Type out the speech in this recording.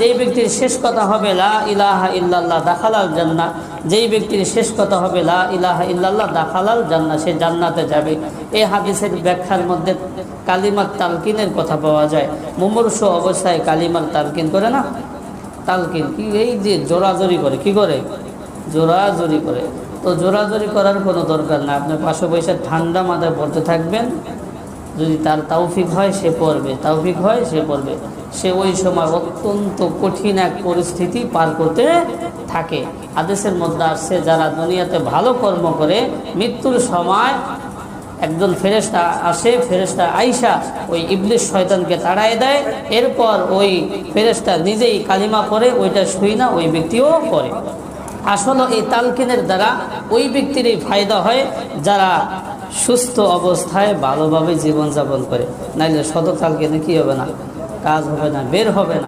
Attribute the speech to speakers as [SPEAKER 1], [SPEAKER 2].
[SPEAKER 1] যেই ব্যক্তির শেষ কথা হবে লা ইলাহা ইল্লাল্লাহ দাখালাল জান্না যেই ব্যক্তির শেষ কথা হবে লা ইলাহা ইল্লাল্লাহ দাখালাল জান্না সে জান্নাতে যাবে। এই হাদিসের ব্যাখ্যার মধ্যে কালিমার তালকিনের কথা পাওয়া যায়। মুমূর্ষ অবস্থায় কালিমার তালকিন করে না? তালকিন, কি এই যে জোরাজোরি করে, কি করে? জোরাজোরি করে। তো জোরাজোরি করার কোনো দরকার না আপনি পাশে বৈশাখ ঠান্ডা মাথায় পড়তে থাকবেন যদি তার তাওফিক হয়, সে পড়বে। তাওফিক হয়, সে পড়বে। সে ওই সময় অত্যন্ত কঠিন এক পরিস্থিতি পার করতে থাকে। আদেশের মধ্যে আসছে, যারা দুনিয়াতে ভালো কর্ম করে, মৃত্যুর সময় একজন ফেরেস্তা আসে ফেরেস্তা আইসা ওই ইবলিশ শয়তানকে তাড়ায় দেয়। এরপর ওই ফেরেস্তা নিজেই কালিমা পড়ে, ওইটা শুই না, ওই ব্যক্তিও পড়ে। আসলে এই তালকিনের দ্বারা ওই ব্যক্তির এই ফায়দা হয়, যারা সুস্থ অবস্থায় ভালোভাবে জীবনযাপন করে। নাইলে শত তালকিনে কি হবে না? কাজ হবে না, বের হবে না।